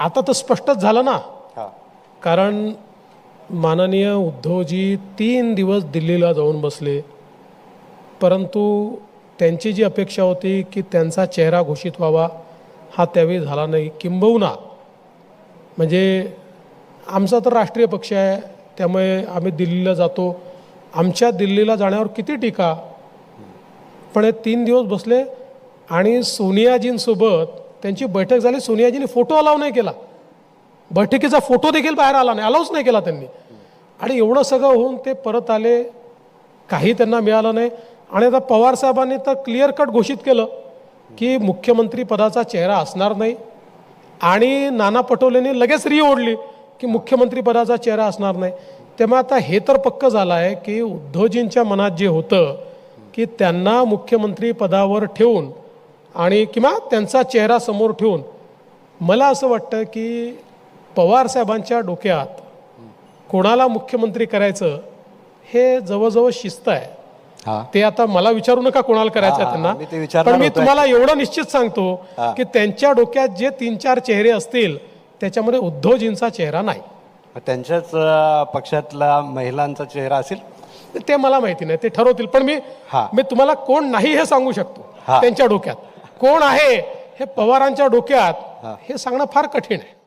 आता तर स्पष्टच झालं ना. कारण माननीय उद्धवजी तीन दिवस दिल्लीला जाऊन बसले. परंतु त्यांची जी अपेक्षा होती की त्यांचा चेहरा घोषित व्हावा हा त्यावेळी झाला नाही. किंबहुना म्हणजे आमचा तर राष्ट्रीय पक्ष आहे त्यामुळे आम्ही दिल्लीला जातो. आमच्या दिल्लीला जाण्यावर किती टीका? पण हे तीन दिवस बसले आणि सोनियाजींसोबत त्यांची बैठक झाली सोनियाजींनी फोटो अलाव नाही केला. बैठकीचा फोटो देखील बाहेर आला नाही अलाउच नाही केला त्यांनी. आणि एवढं सगळं होऊन ते परत आले काही त्यांना मिळालं नाही. आणि आता पवार साहेबांनी तर क्लिअर कट घोषित केलं की मुख्यमंत्री पदाचा चेहरा असणार नाही. आणि नाना पटोलेंनी लगेच री ओढली की मुख्यमंत्री पदाचा चेहरा असणार नाही. तेव्हा आता हे तर पक्क झालं आहे की उद्धवजींच्या मनात जे होतं की त्यांना मुख्यमंत्री पदावर ठेवून आणि किंवा त्यांचा चेहरा समोर ठेवून मला असं वाटतं की पवार साहेबांच्या डोक्यात कोणाला मुख्यमंत्री करायचं हे जवळजवळ शिस्त आहे. हा. ते आता मला विचारू नका कोणाला करायचं त्यांना. पण मी तुम्हाला एवढं निश्चित सांगतो की त्यांच्या डोक्यात जे तीन चार चेहरे असतील त्याच्यामध्ये उद्धवजींचा चेहरा नाही. त्यांच्याच पक्षातला महिलांचा चेहरा असेल? ते मला माहिती नाही ते ठरवतील. पण मी. मी तुम्हाला कोण नाही हे सांगू शकतो. त्यांच्या डोक्यात. कोण आहे हे पवारांच्या डोक्यात हे. सांगणं फार कठीण आहे.